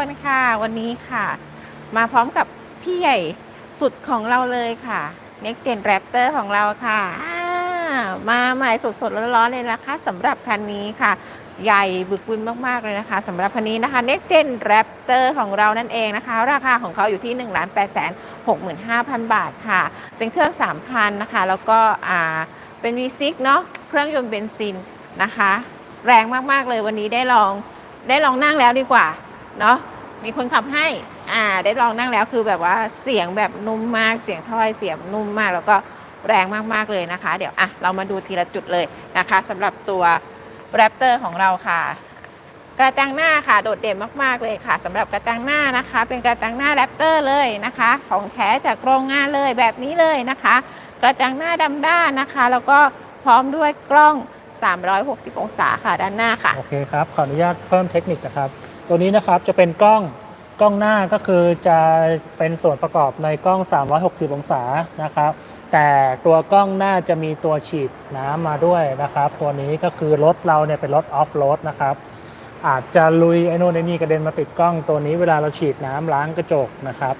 คนค่ะวันนี้ค่ะ มาพร้อมกับพี่ใหญ่สุดของเราเลยค่ะ Next Gen Raptor ของเราค่ะมาใหม่สดๆร้อนๆเลยนะคะสำหรับคันนี้ค่ะ ใหญ่บึกบึนมากๆเลยนะคะสำหรับคันนี้นะคะ Next Gen Raptor ของเรานั่นเองนะคะ ราคาของเขาอยู่ที่ 1 8 6 5 0 0 0 บาทค่ะ เป็นเครื่อง 3,000 นะคะ แล้วก็อ่าเป็น V6 เนาะเครื่องยนต์เบนซินนะคะ แรงมากๆเลยวันนี้ได้ลองได้ลองนั่งแล้วดีกว่าเนาะ มีคนขับให้ อ่า ได้ลองนั่งแล้วคือแบบว่าเสียงแบบนุ่มมาก เสียงถ้อยเสียงนุ่มมาก แล้วก็แรงมากๆเลยนะคะ เดี๋ยวอะเรามาดูทีละจุดเลยนะคะสำหรับตัวแรปเตอร์ของเราค่ะ กระจังหน้าค่ะ โดดเด่นมากๆเลยค่ะสำหรับกระจังหน้านะคะ เป็นกระจังหน้าแรปเตอร์เลยนะคะ ของแท้จากโรงงานเลยแบบนี้เลยนะคะ กระจังหน้าดำด้านนะคะ แล้วก็พร้อมด้วยกล้อง 360 องศาค่ะด้านหน้าค่ะ โอเคครับ ขออนุญาตเพิ่มเทคนิคนะครับ ตัวนี้นะครับจะเป็นกล้องกล้องหน้าก็คือจะเป็นส่วนประกอบในกล้อง 360 องศานะครับ แต่ตัวกล้องหน้าจะมีตัวฉีดน้ำมาด้วยนะครับ ตัวนี้ก็คือรถเราเนี่ยเป็นรถออฟโรดนะครับ อาจจะลุยไอ้โน่นไอ้นี่กระเด็นมาติดกล้องตัวนี้เวลาเราฉีดน้ำล้างกระจกนะครับ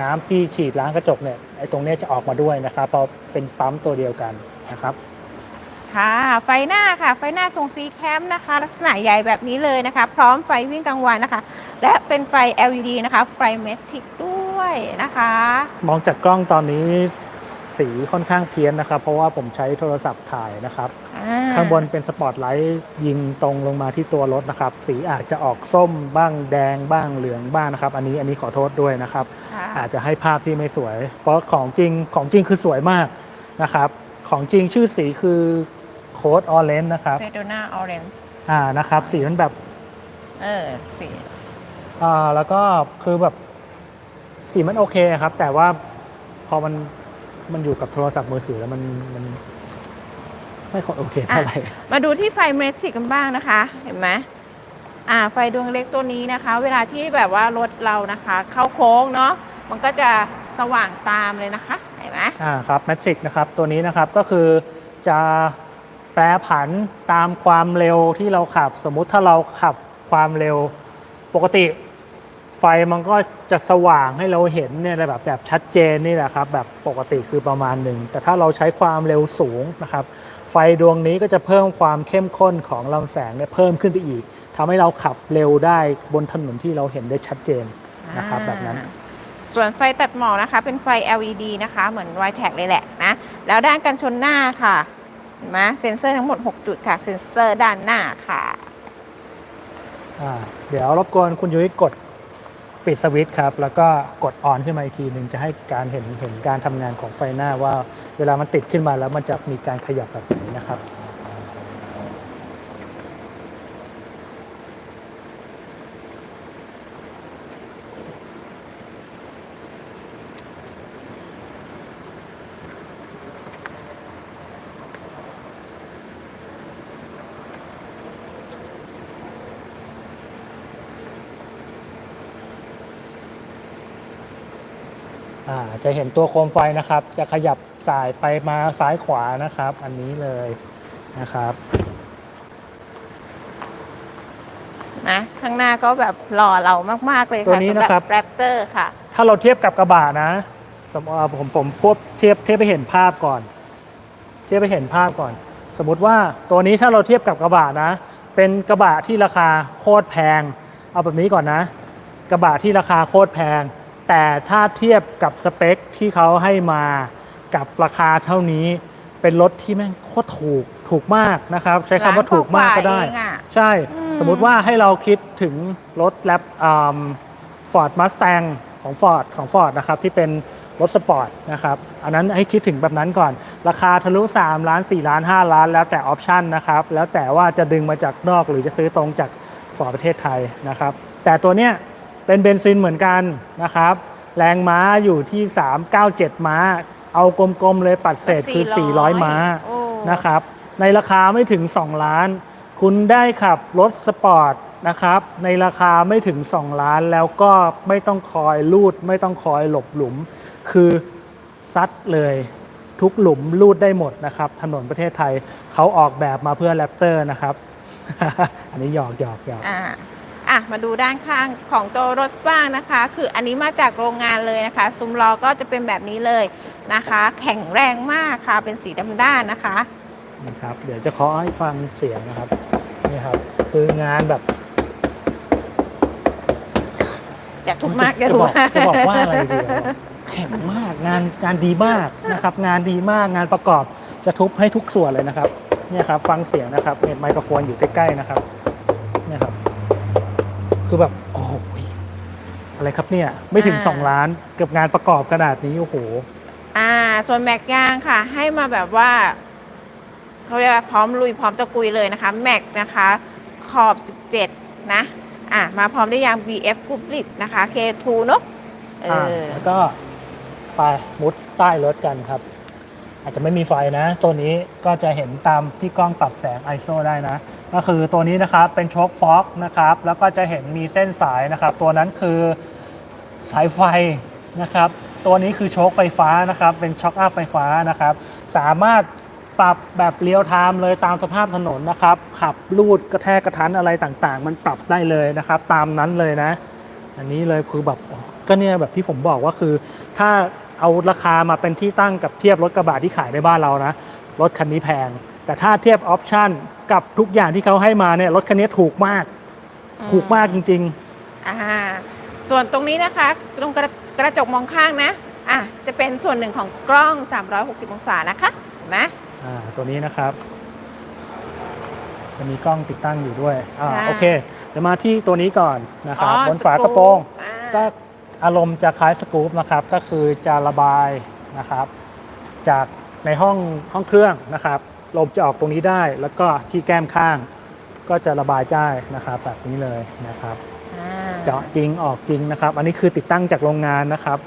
น้ำที่ฉีดล้างกระจกเนี่ยไอ้ตรงนี้จะออกมาด้วยนะครับเพราะเป็นปั๊มตัวเดียวกันนะครับ ค่ะ ไฟหน้าค่ะ ไฟหน้าทรงซีแคมนะคะ ลักษณะใหญ่แบบนี้เลยนะคะ พร้อมไฟวิ่งกลางวันนะคะ และเป็นไฟ LED นะคะ ไฟเมทิกด้วยนะคะ มองจากกล้องตอนนี้สีค่อนข้างเพี้ยนนะครับ เพราะว่าผมใช้โทรศัพท์ถ่ายนะครับอ่ข้างบนเป็นสปอตไลท์ยิงตรงลงมาที่ตัวรถนะครับ สีอาจจะออกส้มบ้างแดงบ้างเหลืองบ้างนะครับ อันนี้อันนี้ขอโทษด้วยนะครับค่ะอาจจะให้ภาพที่ไม่สวย เพราะของจริงของจริงคือสวยมากนะครับ ของจริงชื่อสีคือ โค้ดออเรนจ์นะครับเซโดนาออเรนจ์อ่านะครับสีมันแบบเออสีอ่าแล้วก็คือแบบสีมันโอเคครับ แต่ว่าพอมันมันอยู่กับโทรศัพท์มือถือแล้วมันมันไม่ค่อยโอเคเท่าไหร่มาดูที่ไฟเมทิกกันบ้างนะคะ เห็นไหมอ่าไฟดวงเล็กตัวนี้นะคะ เวลาที่แบบว่ารถเรานะคะ เข้าโค้งเนาะมันก็จะสว่างตามเลยนะคะเห็นไหมอ่าครับแมทริกนะครับตัวนี้นะครับก็คือจะ แปรผันตามความเร็วที่เราขับ สมมุติถ้าเราขับความเร็ว ปกติไฟมันก็จะสว่างให้เราเห็นเนี่ยแบบแบบชัดเจนนี่แหละครับแบบปกติคือประมาณหนึ่ง แต่ถ้าเราใช้ความเร็วสูงนะครับ ไฟดวงนี้ก็จะเพิ่มความเข้มข้นของลำแสงเนี่ยเพิ่มขึ้นไปอีกทำให้เราขับเร็วได้บนถนนที่เราเห็นได้ชัดเจนนะครับแบบนั้น ส่วนไฟตัดหมอกนะคะ เป็นไฟ LED นะคะ เหมือน y t a g เลยแหละนะ แล้วด้านกันชนหน้าค่ะเห็น ไหมเซ็นเซอร์ทั้งหมด 6 จุดค่ะ เซ็นเซอร์ด้านหน้าค่ะ อ่าเดี๋ยวรบกวนคุณยุ้ยกดปิดสวิตช์ครับ แล้วก็กดออนขึ้นมาอีกทีหนึ่งจะให้การเห็นเห็นการทำงานของไฟหน้าว่า เวลามันติดขึ้นมาแล้วมันจะมีการขยับแบบนี้นะครับ อ่าจะเห็นตัวโคมไฟนะครับ จะขยับสายไปมาซ้ายขวานะครับ อันนี้เลยนะครับนะข้างหน้าก็แบบหล่อเรามาก ๆ เลยตัวค่ะนี้สำหนะครับแรปเตอร์ค่ะ ถ้าเราเทียบกับกระบะนะสมมติผมผมพวบเทียบเทียบไปเห็นภาพก่อน เทียบไปเห็นภาพก่อน สมมติว่าตัวนี้ถ้าเราเทียบกับกระบะนะ เป็นกระบะที่ราคาโคตรแพง เอาแบบนี้ก่อนนะ กระบะที่ราคาโคตรแพง แต่ถ้าเทียบกับสเปคที่เขาให้มากับราคาเท่านี้ เป็นรถที่แม่งโคตรถูกถูกมากนะครับ ใช้คำว่าถูกมากก็ได้ล้านกว่าๆเองอะใช่อืมสมมุติว่าให้เราคิดถึงรถแลปฟอร์ดมัสแตงของ Ford ของ Ford นะครับที่เป็นรถสปอร์ตนะครับอันนั้นให้คิดถึงแบบนั้นก่อน ราคาทะลุ 3 ล้าน 4 ล้าน 5 ล้าน แล้วแต่ออปชันนะครับ แล้วแต่ว่าจะดึงมาจากนอกหรือจะซื้อตรงจาก Ford ประเทศไทยนะครับ แต่ตัวเนี้ย เป็นเบนซินเหมือนกันนะครับ แรงม้าอยู่ที่ 397 ม้า เอากลมๆเลยปัดเศษคือ 400 ม้าโอ้นะครับ ในราคาไม่ถึง 2 ล้าน คุณได้ขับรถสปอร์ตนะครับ ในราคาไม่ถึง 2 ล้านแล้วก็ไม่ต้องคอยลูด ไม่ต้องคอยหลบหลุม คือซัดเลยทุกหลุมลูดได้หมดนะครับ ถนนประเทศไทยเขาออกแบบมาเพื่อแรปเตอร์นะครับ อันนี้หยอกหยอกหยอก อ่าอะมาดูด้านข้างของตัวรถบ้างนะคะ คืออันนี้มาจากโรงงานเลยนะคะ ซุ้มล้อก็จะเป็นแบบนี้เลยนะคะ แข็งแรงมากค่ะเป็นสีดำด้านนะคะนะครับ เดี๋ยวจะเคาะให้ฟังเสียงนะครับนี่ครับ คืองานแบบอย่าทุบมากอย่าจะทุบบอกมากจะบอกว่าอะไรดีอะแข็งมากงานงานดีมากนะครับ งานดีมากงานประกอบจะทุบให้ทุกส่วนเลยนะครับ เนี่ยครับ ฟังเสียงนะครับเนี่ยไมโครโฟนอยู่ใกล้ๆนะครับ เนี่ยครับ คือแบบโอ้โหอะไรครับเนี่ย ไม่ถึง อ่าสองล้านเกือบงานประกอบขนาดนี้โอ้โห อ่า ส่วนแม็กยางค่ะ ให้มาแบบว่าเขาเรียกว่าพร้อมลุยพร้อมตะกุยเลยนะคะ แม็กนะคะ ขอบ 17 นะ อะ มาพร้อมด้วยยาง BF กรุ๊ปลิดนะคะ K2 เนอะเออ่าอ แล้วก็ไปมุดใต้รถกันครับ อาจจะไม่มีไฟนะ ตัวนี้ก็จะเห็นตามที่กล้องปรับแสง ISO ได้นะ ก็คือตัวนี้นะครับเป็นโชคฟ็อกนะครับ แล้วก็จะเห็นมีเส้นสายนะครับ ตัวนั้นคือสายไฟนะครับ ตัวนี้คือโชคไฟฟ้านะครับ เป็นช็อคอัพไฟฟ้านะครับ สามารถปรับแบบเรียลไทม์เลยตามสภาพถนนนะครับ ขับลูดกระแทกกระทันอะไรต่างๆ มันปรับได้เลยนะครับ ตามนั้นเลยนะ อันนี้เลยคือแบบก็เนี่ยแบบที่ผมบอกว่าคือถ้า เอาราคามาเป็นที่ตั้งกับเทียบรถกระบะที่ขายในบ้านเรานะ รถคันนี้แพง แต่ถ้าเทียบออปชั่นกับทุกอย่างที่เขาให้มาเนี่ยรถคันนี้ถูกมาก ถูกมากจริงอ่าส่วนตรงนี้นะคะตรงกระกระจกมองข้างนะอะจะเป็นส่วนหนึ่งของกล้อง 360 องศานะคะเห็นไหมๆอ่าตัวนี้นะครับ จะมีกล้องติดตั้งอยู่ด้วยอ่าใช่โอเคเดี๋ยวมาที่ตัวนี้ก่อนนะครับอ๋อบนฝากระโปรงอ่าก็ อารมณ์จะคล้ายสกู๊ปนะครับก็คือจะระบายนะครับ จากในห้องห้องเครื่องนะครับลมจะออกตรงนี้ได้ แล้วก็ที่แก้มข้าง ก็จะระบายได้นะครับแบบนี้เลยนะครับอ่าเจาะจริงออกจริงนะครับ อันนี้คือติดตั้งจากโรงงานนะครับ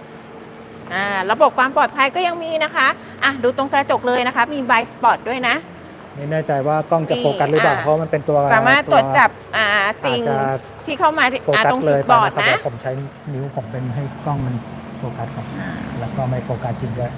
อ่าระบบความปลอดภัยก็ยังมีนะคะอะดูตรงกระจกเลยนะคะ มีไบสปอตด้วยนะ ไม่แน่ใจว่ากล้องจะนี่โฟกัสหรือเปล่าอะ เพราะมันเป็นตัวสามารถตรวจจับอ่าสิ่งอาจจะ ที่เข้ามาที่โฟอ่ากัสตรงเลจุยดบอดนะครับนะเดี๋ยวผมใช้นิ้วผมเป็นให้กล้องมันโฟกัสก่อนแล้วก็ไม่โฟกัสจริงด้วย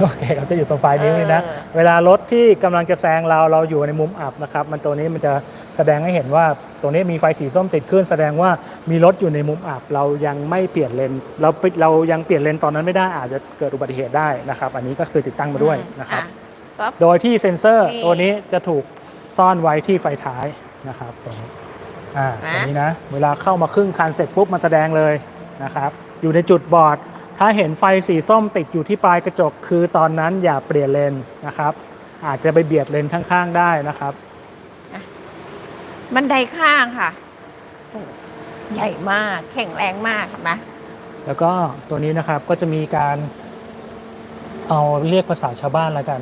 โอเคเราจะอยู่ตรงปลายนิ้วนี่นะ เออ เวลารถที่กำลังจะแซงเราเราอยู่ในมุมอับนะครับ มันตัวนี้มันจะแสดงให้เห็นว่าตัวนี้มีไฟสีส้มติดขึ้น แสดงว่ามีรถอยู่ในมุมอับ เรายังไม่เปลี่ยนเลนเราไปเรายังเปลี่ยนเลนตอนนั้นไม่ได้อาจจะเกิดอุบัติเหตุได้นะครับ อันนี้ก็คือติดตั้งมาด้วยนะครับ อ่ก็โดยที่เซ็นเซอร์นี่ ตัวนี้จะถูกซ่อนไว้ที่ไฟท้ายนะครับตรงนี้ อ่านะตรงนี้นะ เวลาเข้ามาครึ่งคันเสร็จปุ๊บมันแสดงเลยนะครับ อยู่ในจุดบอด ถ้าเห็นไฟสีส้มติดอยู่ที่ปลายกระจก คือตอนนั้นอย่าเปลี่ยนเลนนะครับ อาจจะไปเบียดเลนข้างๆได้นะครับ บันไดข้างค่ะโอ้ใหญ่มาก แข็งแรงมากเห็นไหมแล้วก็ตัวนี้นะครับก็จะมีการเอาเรียกภาษาชาวบ้านแล้วกัน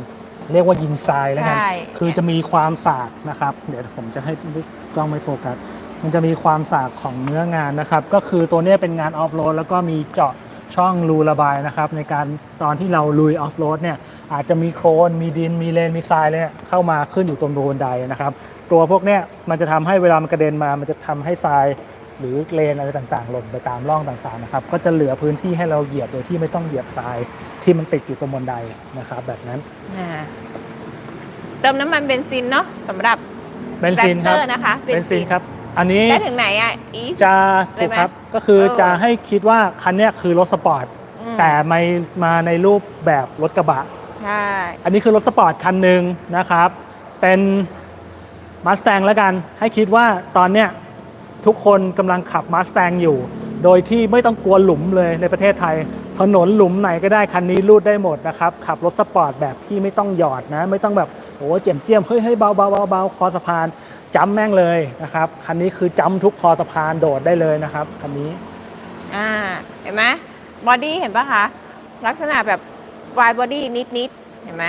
เรียกว่ายิงทรายแล้วกันใช่คือจะมีความสากนะครับ เดี๋ยวผมจะให้กล้องไม่โฟกัส มันจะมีความสากของเนื้องานนะครับ ก็คือตัวเนี้ยเป็นงานออฟโรดแล้วก็มีเจาะช่องรูระบายนะครับ ในการตอนที่เราลุยออฟโรดเนี่ยอาจจะมีโครนมีดินมีเลนมีทรายเนี่ยเข้ามาขึ้นอยู่ตรงโรนไดนะครับ ตัวพวกเนี้ยมันจะทำให้เวลามันกระเด็นมา มันจะทำให้ทรายหรือเลนอะไรต่างๆหล่นไปตามร่องต่างๆนะครับก็จะเหลือพื้นที่ให้เราเหยียบโดยที่ไม่ต้องเหยียบทรายที่มันติดอยู่ตรงบนไดนะครับ แบบนั้นอ่าเติมน้ำมันเบนซินเนาะสำหรับเบนซินครับ Raptor นะคะเบนซินครับ อันนี้ได้ถึงไหนอะอีส จะได้ถูกไหมครับก็คือเออจะให้คิดว่าคันเนี้ยคือรถสปอร์ตอืม แต่ไม่มาในรูปแบบรถกระบะ ใช่ อันนี้คือรถสปอร์ตคันหนึ่งนะครับ เป็นมาส t ต n แล้วกัน ให้คิดว่าตอนเนี้ยทุกคนกำลังขับมาส t ต n อยู่ โดยที่ไม่ต้องกลัวหลุมเลยในประเทศไทย ถนนหลุมไหนก็ได้คันนี้รูดได้หมดนะครับ ขับรถสปอร์ตแบบที่ไม่ต้องหยอดนะ ไม่ต้องแบบโอ้เจียมเจียมเฮ้ยเฮ้ยเบาเบาเบาเบาคอสะพาน จ้ำแม่งเลยนะครับ คันนี้คือจ้ำทุกคอสะพานโดดได้เลยนะครับคันนี้ อ่าเห็นไหมบอดี้เห็นปะคะ ลักษณะแบบวายบอดี้นิดๆเห็นไหม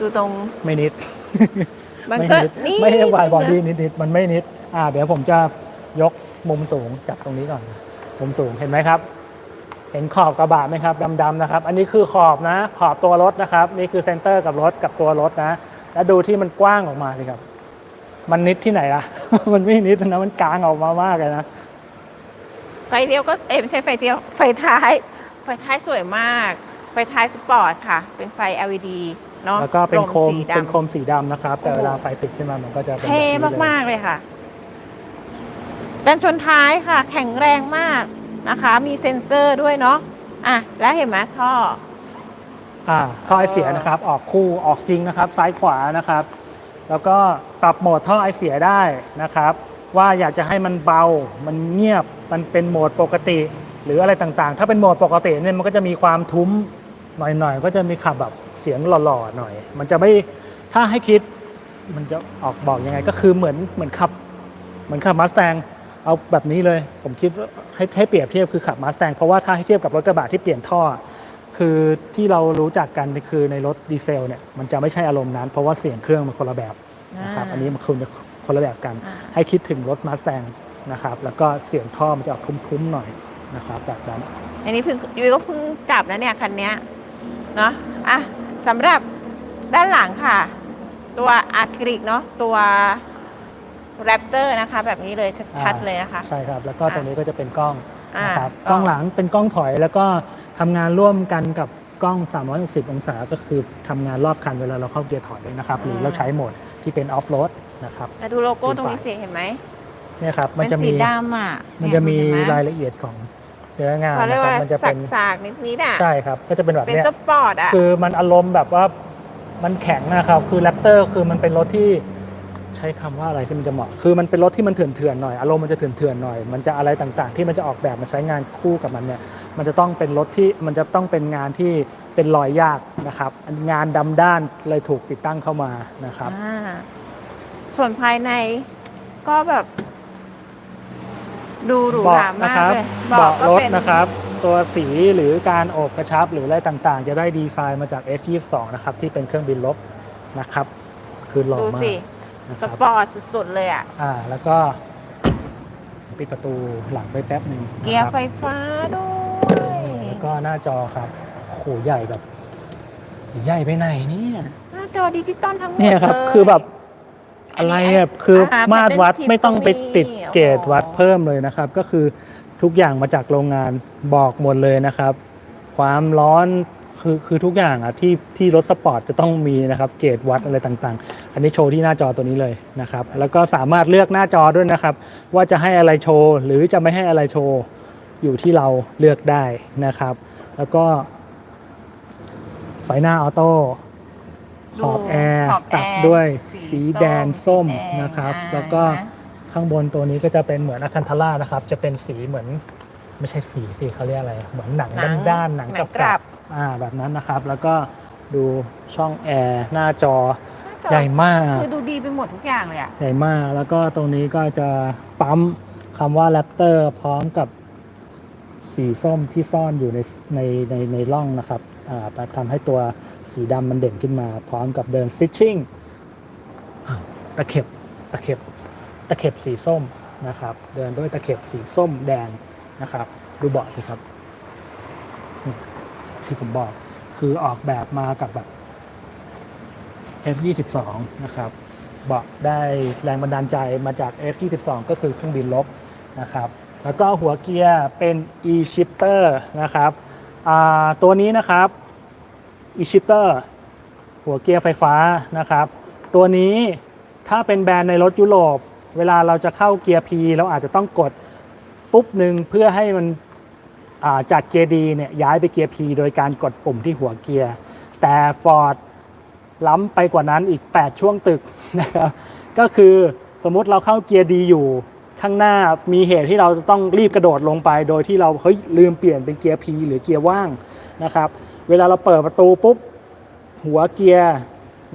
ดูตรง ไม่นิด มันไม่ก็นิดนี่ไม่ใช่วายบอดี้นิดๆมันไม่นิด อ่า เดี๋ยวผมจะยกมุมสูงจากตรงนี้ก่อน มุมสูงเห็นไหมครับ เห็นขอบกระบะไหมครับดำๆนะครับ อันนี้คือขอบนะ ขอบตัวรถนะครับ นี่คือเซนเตอร์กับรถกับตัวรถนะ แล้วดูที่มันกว้างออกมาสิครับ มันนิดที่ไหนล่ะ มันไม่นิดนะ มันกลางออกมามากเลยนะ ไฟเดียวก็เอ้ยไม่ใช่ไฟเดียวไฟท้าย ไฟท้ายสวยมาก ไฟท้ายสปอร์ตค่ะ เป็นไฟ LED เนาะแล้วก็เป็นโคมสีเป็นโคดำมสีดำนะครับ แต่โอ้โหเวลาไฟติดขึ้นมามันก็จะเป็นเท่แบบนี้เลยมาก ๆ เลยค่ะกันชนท้ายค่ะ แข็งแรงมากนะคะ มีเซ็นเซอร์ด้วยเนาะอะ แล้วเห็นไหมท่อ อ่าท่อไอเสียนะครับ ออกคู่ออกจริงนะครับ ซ้ายขวานะครับ แล้วก็ปรับโหมดท่อไอเสียได้นะครับ ว่าอยากจะให้มันเบา มันเงียบ มันเป็นโหมดปกติ หรืออะไรต่างๆ ถ้าเป็นโหมดปกติเนี่ยมันก็จะมีความทุ้มหน่อยๆ ก็จะมีขับแบบเสียงหล่อๆหน่อย มันจะไม่ถ้าให้คิดมันจะออกบอกยังไงก็คือเหมือนเหมือนขับ เหมือนขับมาส t ต n เอาแบบนี้เลย ผมคิดว่าให้ให้เปรียบเทียบคือขับมาส t ต n เพราะว่าถ้าให้เทียบกับรถกระบะที่เปลี่ยนท่อ คือที่เรารู้จักกันคือในรถดีเซลเนี่ยมันจะไม่ใช่อารมณ์นั้น เพราะว่าเสียงเครื่องมันคนละแบบนะครับอ่าอันนี้มันคุณจะคนละแบบกันอ่าให้คิดถึงรถมาส t ต n นะครับแล้วก็เสียงท่อมันจะออกทุ้มๆหน่อยนะครับแบบนั้นอันนี้เพิ่งยุ้ยก็เพิ่งจับนะเนี่ยคันเนี้ยเนาะอะสำหรับด้านหลังค่ะ ตัวอะคริลิกเนาะตัวแรปเตอร์นะคะ แบบนี้เลยชัดๆเลยนะคะ ใช่ครับ แล้วก็อะตรงนี้ก็จะเป็นกล้อง อ่านะครับกล้กล้อองงหลังเป็นกล้องถอยแล้วก็ทำงานร่วมกันกับกล้อง 360 องศาก็คือทำงานรอบคันเวลาเราเข้าเกียร์ถอยนะครับ หรือเราใช้โหมดที่เป็นออฟโรดนะครับ อะดูโลโก้ตรงนี้สิเห็นไหมเนี่ยครับมันเป็นจะสีมีดำอะมันจะมีเห็นไหรายละเอียดของเนื้องานเขาเรียนะกครัว่าบมันจะสัเป็กนสากนิดนิดๆอะ ใช่ครับก็จะเป็นแบบเป็นเนี้ย สปอร์ตอะ คือมันอารมณ์แบบว่ามันแข็งนะครับ คือแรปเตอร์คือมันเป็นรถที่ ใช้คำว่าอะไรที่มันจะเหมาะ คือมันเป็นรถที่มันเถื่อนๆหน่อย อารมณ์มันจะเถื่อนๆหน่อย มันจะอะไรต่างๆ ที่มันจะออกแบบมาใช้งานคู่กับมันเนี่ย มันจะต้องเป็นรถที่มันจะต้องเป็นงานที่เป็นรอยยากนะครับ งานดำด้านเลยถูกติดตั้งเข้ามานะครับอ่าส่วนภายในก็แบบ ดูหรูหเบาะรานะมากครับเลยเบาะก็รถเป็นนะครับตัวสีหรือการโอบกระชับหรืออะไรต่างๆ จะได้ดีไซน์มาจาก F22 นะครับ ที่เป็นเครื่องบินลบนะครับ คือหล่อดูมาสิก นะสครับปอร์ตสุดๆเลยอะ อ่าแล้วก็ปิดประตูหลังไปแป๊บหนึ่งเกียนะร์ครับไฟฟ้าด้วยแล้วก็หน้าจอครับโหใหญ่แบบ ใหญ่ไปไหนเนี่ย หน้าจอดิจิตอลทั้งหมดเนี่ยครับลคือแบบอะไรอะคืออ่ามาตรวัด pattern ไม่ต้องไปติด chip ตรงนี้เกรดวัดโอ้โหเพิ่มเลยนะครับ ก็คือทุกอย่างมาจากโรงงานบอกหมดเลยนะครับ ความร้อน คือคือทุกอย่างอะที่ที่รถสปอร์ตจะต้องมีนะครับเกรดวัดอะไรต่างๆ อันนี้โชว์ที่หน้าจอตัวนี้เลยนะครับ แล้วก็สามารถเลือกหน้าจอด้วยนะครับ ว่าจะให้อะไรโชว์หรือจะไม่ให้อะไรโชว์อยู่ที่เราเลือกได้นะครับ แล้วก็ไฟหน้าออโต้ขอบแอร์ขอบแอร์ตัดด้วยสีสีแดงส้มสีแดงนะครับ อ่า แล้วก็ข้างบนตัวนี้ก็จะเป็นเหมือนอะคันทาร่านะครับ จะเป็นสีเหมือนไม่ใช่สีสิเขาเรียกอะไร เหมือนหนังหนังด้านๆหนังหนังกกลัลับบๆ อ่าแบบนั้นนะครับ แล้วก็ดูช่องแอร์หน้าจอหน้าจอใหญ่มากคือดูดีไปหมดทุกอย่างเลยอะใหญ่มากแล้วก็ตรงนี้ก็จะปั๊มคำว่า Raptor พร้อมกับสีส้มที่ซ่อนอยู่ในในในในร่องนะครับอ่าทำให้ตัวสีดำมันเด่นขึ้นมา พร้อมกับเดิน stitching อะตะเข็บตะเข็บตะเข็บสีส้มนะครับ เดินด้วยตะเข็บสีส้มแดงนะครับ ดูเบาะสิครับนี่ ที่ผมบอก คือออกแบบมากับแบบ F22 นะครับเบาะได้แรงบันดาลใจมาจาก F22 ก็คือเครื่องบินลบนะครับแล้วก็หัวเกียร์เป็น e-shifter นะครับตัวนี้นะครับ e-shifter หัวเกียร์ไฟฟ้านะครับ ตัวนี้ถ้าเป็นแบรนด์ในรถยุโรป เวลาเราจะเข้าเกียร์ P เราอาจจะต้องกดปุ๊บหนึ่งเพื่อให้มัน จากเกียร์ดีเนี่ยย้ายไปเกียร์ P โดยการกดปุ่มที่หัวเกียร์ แต่ Ford ล้ำไปกว่านั้นอีก 8 ช่วงตึกนะครับก็คือสมมติเราเข้าเกียร์ดีอยู่ข้างหน้ามีเหตุที่เราจะต้องรีบกระโดดลงไป โดยที่เราเฮ้ยลืมเปลี่ยนเป็นเกียร์ P หรือเกียร์ว่างนะครับ เวลาเราเปิดประตูปุ๊บหัวเกียร์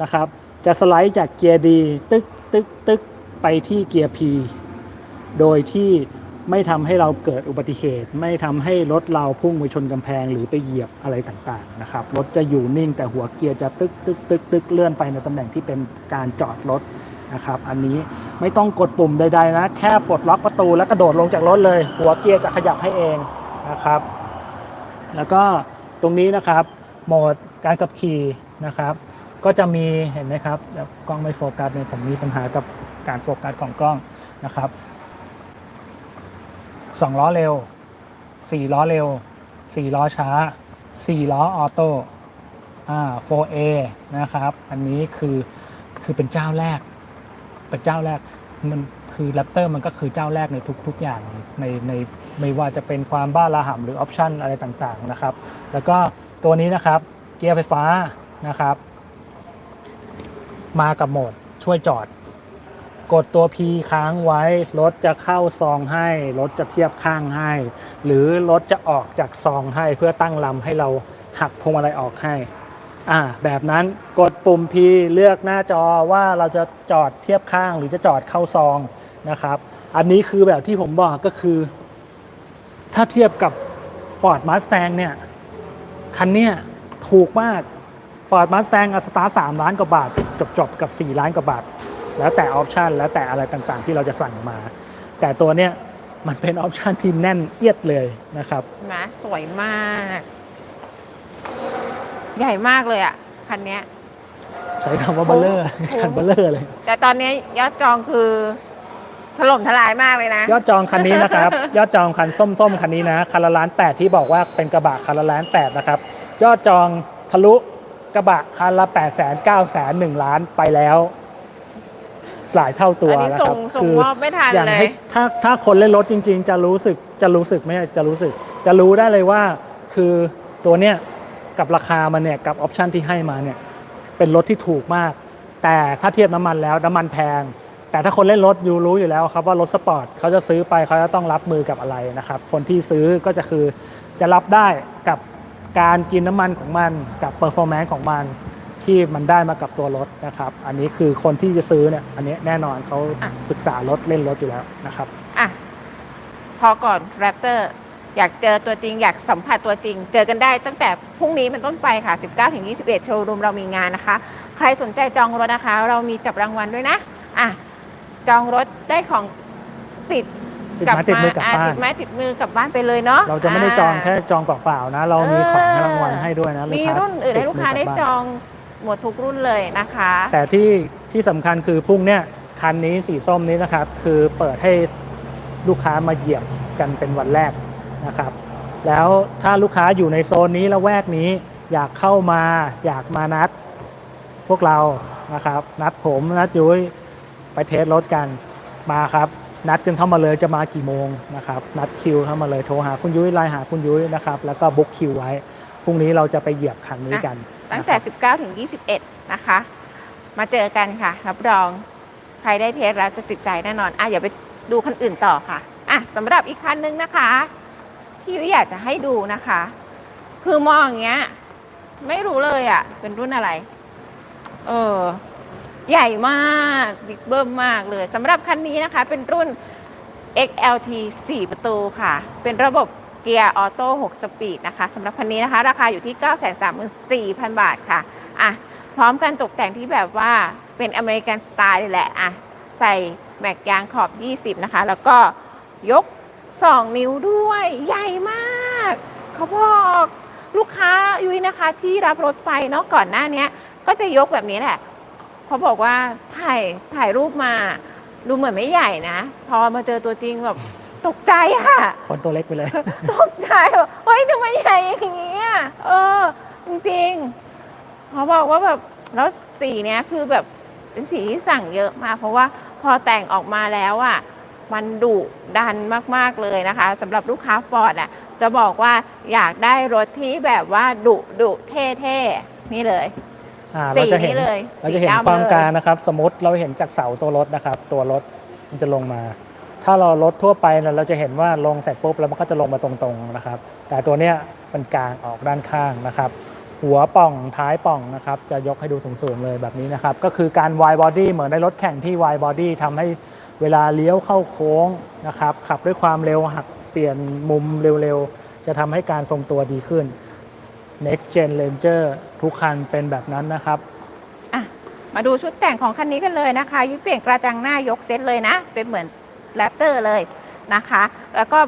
นะครับ จะสไลด์จากเกียร์ดีตึกตึกตึกไปที่เกียร์ P โดยที่ ไม่ทำให้เราเกิดอุบัติเหตุ ไม่ทำให้รถเราพุ่งไปชนกำแพงหรือไปเหยียบอะไรต่างๆนะครับรถจะอยู่นิ่งแต่หัวเกียร์จะตึกตึกตึกตึกเลื่อนไปในตำแหน่งที่เป็นการจอดรถนะครับอันนี้ไม่ต้องกดปุ่มใดๆนะ แค่ปลดล็อกประตูแล้วกระโดดลงจากรถเลย หัวเกียร์จะขยับให้เองนะครับ แล้วก็ตรงนี้นะครับโหมดการขับขี่นะครับก็จะมีเห็นไหมครับกล้องไม่โฟกัสเนี่ยผมมีปัญหากับการโฟกัสของกล้องนะครับ สองล้อเร็วสี่ล้อเร็วสี่ล้อช้าสี่ล้อออโต้อ่า 4A นะครับ อันนี้คือคือเป็นเจ้าแรก เป็นเจ้าแรกมันคือคือแรปเตอร์มันก็คือเจ้าแรกในทุก ๆ อย่างในในไม่ว่าจะเป็นความบ้าระห่ำหรือออปชันอะไรต่างๆนะครับ แล้วก็ตัวนี้นะครับเกียร์ไฟฟ้านะครับ มากับโหมดช่วยจอด กดตัว P ค้างไว้ รถจะเข้าซองให้ รถจะเทียบข้างให้ หรือรถจะออกจากซองให้เพื่อตั้งลำให้เราหักพวงมาลัยออกให้อ่าแบบนั้นกดปุ่ม P เลือกหน้าจอว่าเราจะจอดเทียบข้างหรือจะจอดเข้าซองนะครับ อันนี้คือแบบที่ผมบอกก็คือ ถ้าเทียบกับ Ford Mustang เนี่ย คันเนี้ยถูกมาก Ford Mustang อะสตาร์สามล้านกว่าบาท จบๆกับ 4 ล้านกว่าบาท แล้วแต่ออปชันแล้วแต่อะไรต่างๆ ที่เราจะสั่งมา แต่ตัวเนี้ยมันเป็นออปชันที่แน่นเอียดเลยนะครับนะสวยมาก ใหญ่มากเลยอะ คันเนี้ยใช้คำว่าเบลเลอร์โอ้โหคันเบลเลอร์เลย แต่ตอนนี้ยอดจองคือถล่มทลายมากเลยนะ ยอดจองคันนี้นะครับ ยอดจองคันส้มๆคันนี้นะคันละล้านแปดที่บอกว่าเป็นกระบะคันละล้านแปดนะครับ ยอดจองทะลุกระบะคันละ8ปดแสนเก้าแสนหนึ่งล้านไปแล้ว หลายเท่าตัวอันนี้นะส่คงรับส่งมอบไม่ทันอย่างเลย ให้ถ้าถ้าคนเล่นรถจริง ๆ จะรู้สึกจะรู้สึกไม่ใช่จะรู้สึก จะรู้ได้เลยว่าคือตัวเนี้ยกับราคามันเนี่ยกับออปชันที่ให้มาเนี่ยเป็นรถที่ถูกมาก แต่ถ้าเทียบน้ำมันแล้วน้ำมันแพง แต่ถ้าคนเล่นรถอยู่รู้อยู่แล้วครับว่ารถสปอร์ตเขาจะซื้อไปเขาจะต้องรับมือกับอะไรนะครับ คนที่ซื้อก็จะคือจะรับได้กับการกินน้ำมันของมันกับเปอร์ฟอร์แมนซ์ของมัน ที่มันได้มากับตัวรถนะครับ อันนี้คือคนที่จะซื้อเนี่ยอันนี้แน่นอนเขาอะ ศึกษารถเล่นรถอยู่แล้วนะครับ อะ พอก่อนแรปเตอร์อยากเจอตัวจริง อยากสัมผัสตัวจริง เจอกันได้ตั้งแต่พรุ่งนี้เป็นต้นไปค่ะ 19-21 โชว์รูมเรามีงานนะคะ ใครสนใจจองรถนะคะ เรามีจับรางวัลด้วยนะ อะ จองรถได้ของติดติดไม้ติดมือกลับอะบ้านติดไม้ติดมือกลับบ้านไปเลยเนาะเราจะไม่ได้จองแค่จองเปล่าๆนะ เรามีของให้รางวัลให้ด้วยนะมีลูกค้ารุ่นอื่นให้ลูกค้าติได้มืจกลับบ้นอง หมดทุกรุ่นเลยนะคะ แต่ที่ที่สำคัญคือพรุ่งเนี้ยคันนี้สีส้มนี้นะครับ คือเปิดให้ลูกค้ามาเหยียบกันเป็นวันแรกนะครับ แล้วถ้าลูกค้าอยู่ในโซนนี้ละแวกนี้ อยากเข้ามาอยากมานัด พวกเรานะครับ นัดผมนัดยุ้ยไปเทสรถกันมาครับ นัดกันเข้ามาเลยจะมากี่โมงนะครับ นัดคิวเข้ามาเลยโทรหาคุณยุ้ยไลน์หาคุณยุ้ยนะครับ แล้วก็บุ๊กคิวไว้พรุ่งนี้เราจะไปเหยียบคันนี้กัน ตั้งแต่ 19 ถึง 21 นะคะ มาเจอกันค่ะ รับรองใครได้เทสแล้วจะติดใจแน่นอน อะอย่าไปดูคันอื่นต่อค่ะ อะสำหรับอีกคันนึงนะคะ ที่วิอยากจะให้ดูนะคะ คือมองอย่างเงี้ย ไม่รู้เลยอะ่ะ เป็นรุ่นอะไร เออ ใหญ่มากบิ๊กเบิ้มมากเลยสำหรับคันนี้นะคะ เป็นรุ่น XLT 4 ประตูค่ะ เป็นระบบ เกียร์ออโต้6สปีดนะคะสำหรับคันนี้นะคะ ราคาอยู่ที่ 934,000 บาทค่ะอะ พร้อมการตกแต่งที่แบบว่าเป็นอเมริกันสไตล์เลยแหละอะใส่แม็กยางขอบ 20 นะคะ แล้วก็ยก 2 นิ้วด้วย ใหญ่มาก เขาบอกลูกค้ายุ้ยนะคะที่รับรถไปเนาะก่อนหน้านี้ก็จะยกแบบนี้แหละ เขาบอกว่าถ่ายถ่ายรูปมา ดูเหมือนไม่ใหญ่นะ พอมาเจอตัวจริงแบบ ตกใจค่ะ คนตัวเล็กไปเลย ตกใจว่าเฮ้ยทำไมใหญ่อย่างเงี้ยเออ จริงๆเขาบอกว่าแบบแล้วสีเนี้ยคือแบบเป็นสีที่สั่งเยอะมาก เพราะว่าพอแต่งออกมาแล้วอะมันดุดันมากๆเลยนะคะสำหรับลูกค้าฟอร์ดอะจะบอกว่าอยากได้รถที่แบบว่าดุดุเท่ๆนี่เลยอ่าสีเราจะเห็นนี้เลยเราจะเห็นสีดำความเลยกลางนะครับ สมมติเราเห็นจากเสาตัวรถนะครับ ตัวรถมันจะลงมา ถ้าเรารถทั่วไปเนี่ยเราจะเห็นว่าลงเสร็จปุ๊บแล้วมันก็จะลงมาตรงๆนะครับ แต่ตัวเนี้ยเป็นกลางออกด้านข้างนะครับ หัวป่องท้ายป่องนะครับ จะยกให้ดูสูงๆเลยแบบนี้นะครับ ก็คือการ wide body เหมือนในรถแข่งที่ wide body ทำให้เวลาเลี้ยวเข้าโค้งนะครับ ขับด้วยความเร็วหักเปลี่ยนมุมเร็วๆ จะทำให้การทรงตัวดีขึ้น Next Gen Ranger ทุกคันเป็นแบบนั้นนะครับมาดูชุดแต่งของคันนี้กันเลยนะคะยุ้ยเปลี่ยนกระจังหน้ายกเซตเลยนะ เป็นเหมือน แรปเตอร์เลยนะคะ แล้วก็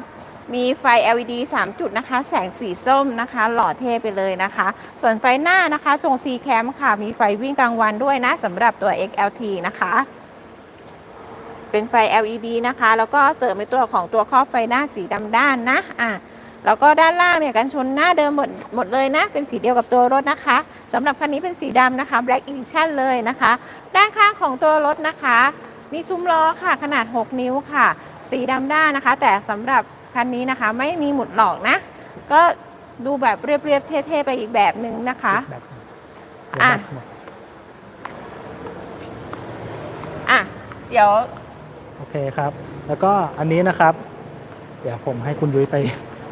มีไฟ LED 3 จุดนะคะ แสงสีส้มนะคะ หล่อเท่ไปเลยนะคะ ส่วนไฟหน้านะคะ ทรง C cam ค่ะ มีไฟวิ่งกลางวันด้วยนะสำหรับตัว XLT นะคะ เป็นไฟ LED นะคะ แล้วก็เสริมในตัวของตัวครอบไฟหน้าสีดำด้านนะอะแล้วก็ด้านล่างเนี่ยกันชนหน้าเดิมหมดหมดเลยนะ เป็นสีเดียวกับตัวรถนะคะสำหรับคันนี้เป็นสีดำนะคะ Black Edition เลยนะคะ ด้านข้างของตัวรถนะคะ มมีซุ้มล้อค่ะ ขนาด 6 นิ้วค่ะ สีดำด้านนะคะ แต่สำหรับคันนี้นะคะไม่มีหมุดหลอกนะ ก็ดูแบบเรียบๆเท่ๆไปอีกแบบหนึ่งนะคะแบบอะแบบหมดอะเดี๋ยว โอเคครับ แล้วก็อันนี้นะครับ เดี๋ยวผมให้คุณยุ้ยไป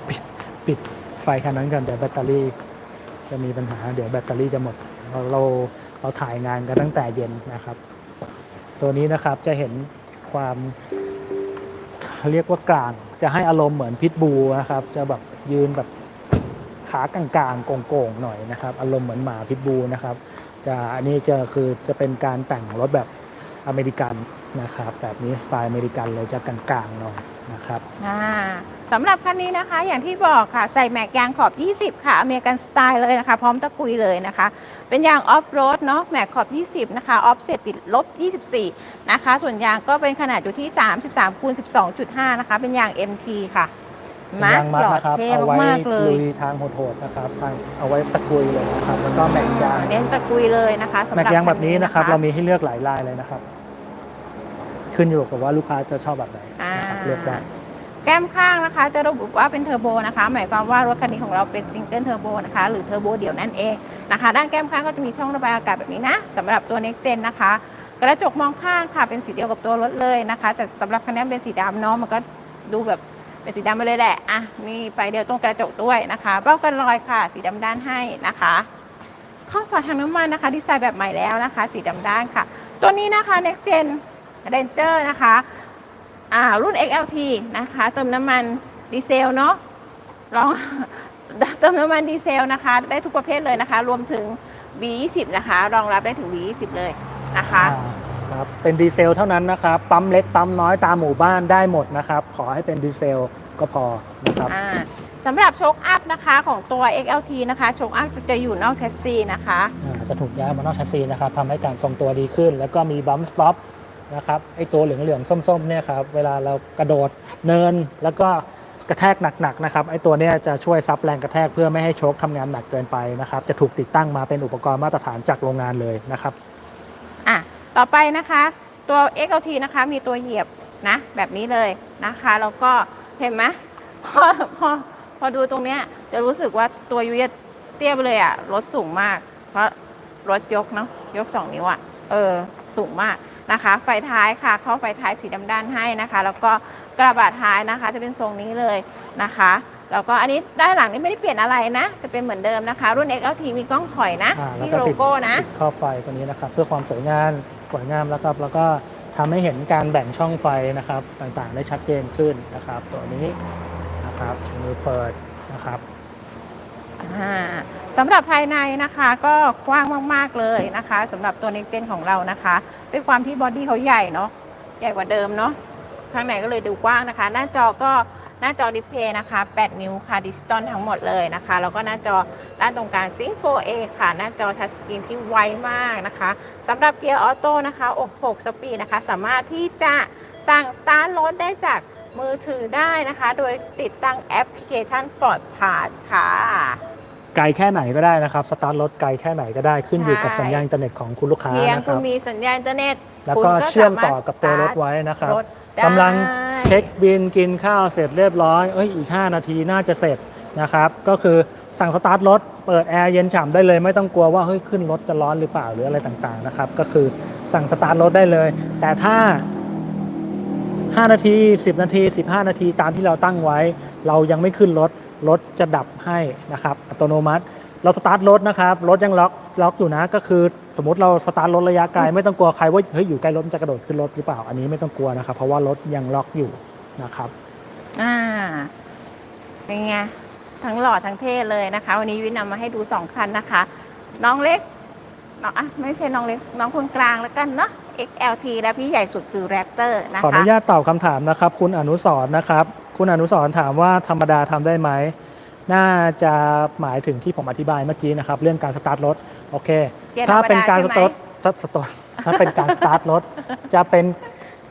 ปิดปิดไฟคันนั้นกันเดี๋ยวแบตเตอรี่ จะมีปัญหาเดี๋ยวแบตเตอรี่จะหมด เราเราเราถ่ายงานกันตั้งแต่เย็นนะครับ ตัวนี้นะครับจะเห็นความเรียกว่ากลาง จะให้อารมณ์เหมือนพิทบูนะครับ จะแบบยืนแบบขากลางๆโก่งๆหน่อยนะครับ อารมณ์เหมือนหมาพิทบูนะครับ จะอันนี้จะคือจะเป็นการแต่งรถแบบ อเมริกันนะครับ แบบนี้สไตล์อเมริกันเลยจะกลางๆหน่อยนะครับอ่าสำหรับคันนี้นะคะอย่างที่บอกค่ะใส่แม็กยางขอบ 20 ค่ะอเมริกันสไตล์เลยนะคะ พร้อมตะกุยเลยนะคะ เป็นยางออฟโรดเนาะแม็กขอบ 20 นะคะออฟเซตติดลบ 24 นะคะ ส่วนยางก็เป็นขนาดอยู่ที่ 33คูณ12.5 นะคะ เป็นยาง MT ค่ะเป็นยางมัดหล่อนะครับเท่เอาไว้มากๆเลลุยยทางโหดๆนะครับทางเอาไว้ตะกุยเลยนะครับแล้วก็แม็กยางเน้นตะกุยเลยนะคะสำหแม็รับกยางแบบนี้นะครับคัเรามีให้เลือกหลายลายเลยนะครับ ขึ้นอยู่กับว่าลูกค้าจะชอบแบบไหนอ่านะครับเลือกได้แก้มข้างนะคะจะระบุว่าเป็นเทอร์โบนะคะ หมายความว่ารถคันนี้ของเราเป็นซิงเกิลเทอร์โบนะคะหรือเทอร์โบเดี่ยวนั่นเองนะคะ ด้านแก้มข้างก็จะมีช่องระบายอากาศแบบนี้นะสำหรับตัว Next Gen นะคะ กระจกมองข้างค่ะเป็นสีเดียวกับตัวรถเลยนะคะแต่สำหรับคันนี้เป็นสีดำเนาะมันก็ดูแบบเป็นสีดำไปเลยแหละอะมีไฟเดียวตรงกระจกด้วยนะคะเบ้ากันรอยค่ะ สีดำด้านให้นะคะข้อฝาทางน้ำมันนะคะ ดีไซน์แบบใหม่แล้วนะคะ สีดำด้านค่ะ ตัวนี้นะคะ Next Gen Ranger นะคะอ่ารุ่น XLT นะคะ เติมน้ำมันดีเซลเนาะลองเติมน้ำมันดีเซลนะคะ ได้ทุกประเภทเลยนะคะ รวมถึง B20 นะคะ รองรับได้ถึง B20 เลยนะคะอ่าครับเป็นดีเซลเท่านั้นนะครับ ปั๊มเล็กปั๊มน้อยตามหมู่บ้านได้หมดนะครับ ขอให้เป็นดีเซลก็พอนะครับอ่าสำหรับโชคอัพนะคะของตัว XLT นะคะโชคอัพจะอยู่นอกแชสซีนะคะอ่าจะถูกย้ายมานอกแชสซีนะครับทำให้การทรงตัวดีขึ้น แล้วก็มีบัมสต็อป นะครับไอตัวเหลืองๆส้มๆเนี่ยครับเวลาเรากระโดดเนินแล้วก็กระแทกหนักๆนะครับไอตัวเนี้ยจะช่วยซับแรงกระแทกเพื่อไม่ให้โชคทำงานหนักเกินไปนะครับ จะถูกติดตั้งมาเป็นอุปกรณ์มาตรฐานจากโรงงานเลยนะครับอะต่อไปนะคะตัว XLT นะคะมีตัวเหยียบนะแบบนี้เลยนะคะแล้วก็เห็นไหมพอพอพอดูตรงเนี้ยจะรู้สึกว่าตัวยุ้ยเตี้ยไปเลยอะรถสูงมาก เพราะรถยกเนาะยก2นิ้วอะเออสูงมาก นะคะ ไฟท้ายค่ะเข้าไฟท้ายสีดำด้านให้นะคะ แล้วก็กระบะท้ายนะคะ จะเป็นทรงนี้เลยนะคะแล้วก็อันนี้ด้านหลังนี่ไม่ได้เปลี่ยนอะไรนะ จะเป็นเหมือนเดิมนะคะ รุ่น XLT มีกล้องถอยนะอ่าแล้วที่ก็โลติดโก้นะติดครอบไฟตัวนี้นะครับ เพื่อความสวยงามสวยงามแล้วก็แล้วก็ทำให้เห็นการแบ่งช่องไฟนะครับ ต่างๆ ได้ชัดเจนขึ้นนะครับ ตัวนี้นะครับมือเปิดนะครับอ่า สำหรับภายในนะคะก็กว้างมากๆเลยนะคะสำหรับตัว Next Gen ของเรานะคะ ด้วยความที่บอดี้เขาใหญ่เนาะใหญ่กว่าเดิมเนาะข้างในก็เลยดูกว้างนะคะ หน้าจอก็หน้าจอดิสเพย์นะคะ 8 นิ้วค่ะดิจิตอลทั้งหมดเลยนะคะ แล้วก็หน้าจอด้านตรงกลาง Sync 4A ค่ะ หน้าจอทัชสกรีนที่ไวมากนะคะสำหรับเกียร์ออโต้นะคะอก6สปีดนะคะ สามารถที่จะสั่งสตาร์ทรถได้จากมือถือได้นะคะ โดยติดตั้งแอปพลิเคชัน Ford Pass ค่ะ ไกลแค่ไหนก็ได้นะครับสตาร์ทรถไกลแค่ไหนก็ได้ขึ้นอยู่กับใช่สัญญาณอินเทอร์เน็ตของคุณลูกค้าเพียงนะคคุรัณบมีสัญญาณอินเทอร์เน็ตแล้วคุณก็เชื่อมต่อสาารถกับตัวรถสตาไว้นะครับรถได้กำลังเช็คบินกินข้าวเสร็จเรียบร้อยเอ้ยอีก 5 นาทีน่าจะเสร็จนะครับก็คือสั่งสตาร์ทรถเปิดแอร์เย็นฉ่ำได้เลย ไม่ต้องกลัวว่าเฮ้ยขึ้นรถจะร้อนหรือเปล่าหรืออะไรต่างๆนะครับก็คือสั่งสตาร์ทรถได้เลย แต่ถ้า 5 นาที 10 นาที 15 นาทีตามที่เราตั้งไว้ เรายังไม่ขึ้นรถ รถจะดับให้นะครับอัตโนมัติ เราสตาร์ทรถนะครับรถยังล็อกล็อกอยู่นะก็คือสมมติเราสตาร์ทรถระยะไกลไม่ต้องกลัวใครว่าเฮ้ยอยู่ใกล้รถมันจะกระโดดขึ้นรถหรือเปล่าอันนี้ไม่ต้องกลัวนะครับ เพราะว่ารถยังล็อกอยู่นะครับอ่าเป็นไงทั้งหล่อทั้งเท่เลยนะคะ วันนี้ยุ้ยนำมาให้ดู2คันนะคะ น้องเล็กน้องอะไม่ใช่น้องเล็กน้องคนกลางแล้วกันเนาะ XLT และพี่ใหญ่สุดคือ Raptor นะขออคะนุญาตตอบคำถามนะครับ คุณอนุสรณ์นะครับ คุณอนุสรณ์ถามว่าธรรมดาทำได้ไหม น่าจะหมายถึงที่ผมอธิบายเมื่อกี้นะครับ เรื่องการสตาร์ทรถ โอเคเกียร์ถ้าเป็นการธรสรมดาตาร์ทสตสตาร์ทถ้าเป็นการสตาร์ทรถ จะเป็น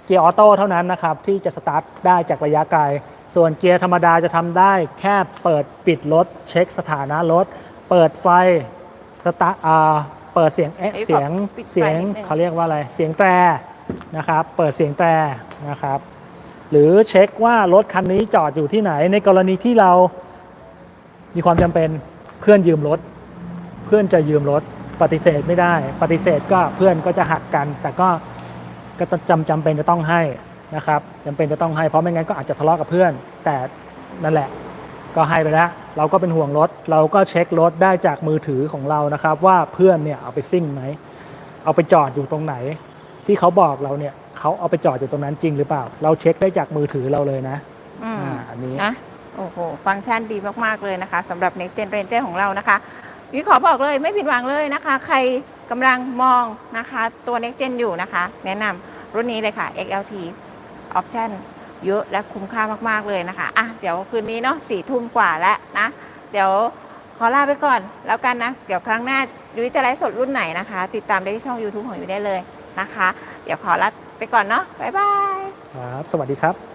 เกียร์ออโต้เท่านั้นนะครับ ที่จะสตาร์ทได้จากระยะไกล ส่วนเกียร์ธรรมดาจะทำได้แค่เปิดปิดรถ เช็คสถานะรถ เปิดไฟสตาร์ทอ่าเปิดเสียงเอ๊ะเอ้ยขอเสียงปิดไฟเสียงนิดนึงเขาเรียกว่าอะไร เสียงแตรนะครับ เปิดเสียงแตรนะครับ หรือเช็คว่ารถคันนี้จอดอยู่ที่ไหน ในกรณีที่เรามีความจำเป็นเพื่อนยืมรถ เพื่อนจะยืมรถปฏิเสธไม่ได้ ปฏิเสธก็เพื่อนก็จะหักกัน แต่ก็ก็จำจำเป็นจะต้องให้นะครับจำเป็นจะต้องให้เพราะไม่งั้นก็อาจจะทะเลาะกับเพื่อน แต่นั่นแหละก็ให้ไปแล้วเราก็เป็นห่วงรถ เราก็เช็ครถได้จากมือถือของเรานะครับ ว่าเพื่อนเนี่ยเอาไปซิ่งไหมเอาไปจอดอยู่ตรงไหน ที่เขาบอกเราเนี่ย เขาเอาไปจอดอยู่ตรงนั้นจริงหรือเปล่า เราเช็คได้จากมือถือเราเลยนะอืมอ่าอันนี้นะโอ้โหฟังก์ชันดีมาก ๆ เลยนะคะสำหรับ Next Gen Ranger ของเรานะคะวิขอบอกเลยไม่ผิดหวังเลยนะคะ ใครกำลังมองนะคะตัว Next Gen อยู่นะคะ แนะนำรุ่นนี้เลยค่ะ XLT Option เยอะและคุ้มค่ามาก ๆ เลยนะคะอะเดี๋ยวคืนนี้เนาะสี่ทุ่มกว่าแล้วนะ เดี๋ยวขอลาไปก่อนแล้วกันนะ เดี๋ยวครั้งหน้ายุ้ยจะไลฟ์สดรุ่นไหนนะคะ ติดตามได้ที่ช่อง YouTube ของยุ้ยได้เลยนะคะ เดี๋ยวขอลา ไปก่อนเนาะบ๊ายบาย ครับ สวัสดีครับ